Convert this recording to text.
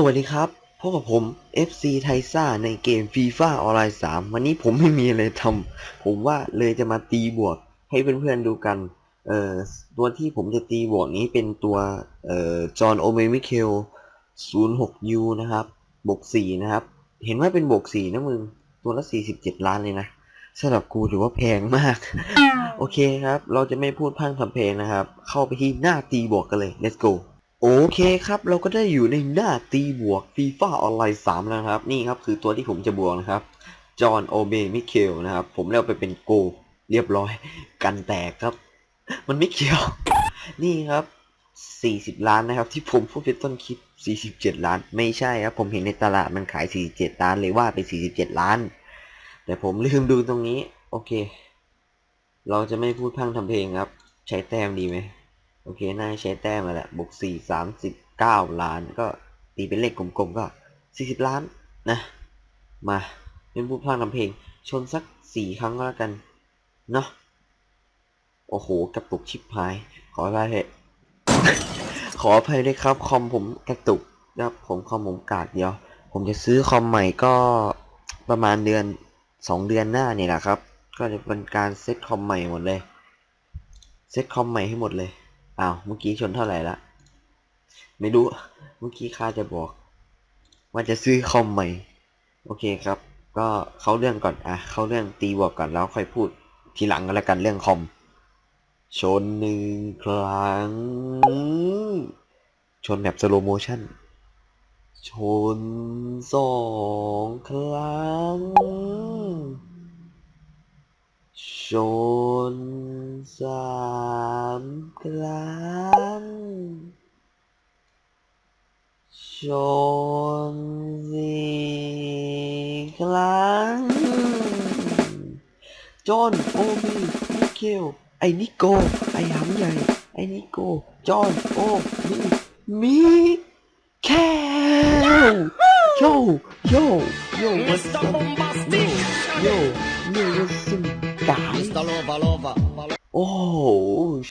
สวัสดีครับพบกับผม FC ไทซ่าในเกม FIFA ออนไลน์3วันนี้ผมไม่มีอะไรทำผมว่าเลยจะมาตีบวกให้เพื่อนๆดูกัน เอ่อตัวที่ผมจะตีบวกนี้เป็นตัว เอ่อ จอห์นโอเมมิเคล 06U นะครับ บวก 4 นะครับ เห็นว่าเป็นบวก 4 นะมึง ตัวละ 47 ล้านเลยนะสำหรับกูถือว่าแพงมาก โอเคครับ เราจะไม่พูดพร่งทำเพลงนะครับ เข้าไปที่หน้าตีบวกกันเลย let's go โอเคครับเราก็ได้อยู่ในหน้าตีบวก FIFA ออนไลน์3แล้วครับ นี่ครับคือตัวที่ผมจะบวกนะครับ จอห์นโอเบมิเคลนะครับ ผมเลือกไปเป็นโก เรียบร้อย กันแตกครับ มันไม่เกี่ยว นี่ครับ 40 ล้านนะครับ ที่ผมพูดเป็นต้นคลิป 47 ล้าน ไม่ใช่ครับ ผมเห็นในตลาดมันขาย 47 ล้านเลยว่าไป 47 ล้าน แต่ผมลืมดูตรงนี้ โอเค เราจะไม่พูดพร่งทำเพลงครับ ใช้แต้มดีไหม โอเค น่าใช้แต้มมาแหละบวกสี่สามสิบเก้าล้าน ก็ตีเป็นเลขกลมๆก็สี่สิบล้านนะ มาเป็นผู้พากย์ทำเพลง ชนสักสี่ครั้งก็แล้วกัน เนาะ โอ้โห กระตุกชิบหาย ขออภัยเถอะขออภัยด้วยครับ คอมผมกระตุกนะครับผมคอมผมกากเดียว ผมจะซื้อคอมใหม่ก็ประมาณเดือนสองเดือนหน้าเนี่ยแหละครับ ก็จะเป็นการเซ็ตคอมใหม่หมดเลย เซ็ตคอมใหม่ให้หมดเลย อ้าวเมื่อกี้ชนเท่าไหร่ละไม่รู้เมื่อกี้ข้าจะบอก ว่าจะซื้อคอมใหม่ โอเคครับ ก็เข้าเรื่องก่อนอะเข้าเรื่องตีบวกก่อนแล้วค่อยพูด ทีหลังก็แล้วกันเรื่องคอมชนหนึ่งครั้ง ชนแบบสโลโมชั่น ชนสองครั้ง ชน สามครั้งชนสี่ครั้งจอนโอมีมิเคลไอ้นิโก ไอ้หำใหญ่ ไอ้นิโก จอนโอมีมิเคลโยโยโยวัส Mr. ดุ Bombastic โยโยวัสดุกาย Mr. Lova Lova โอ้โห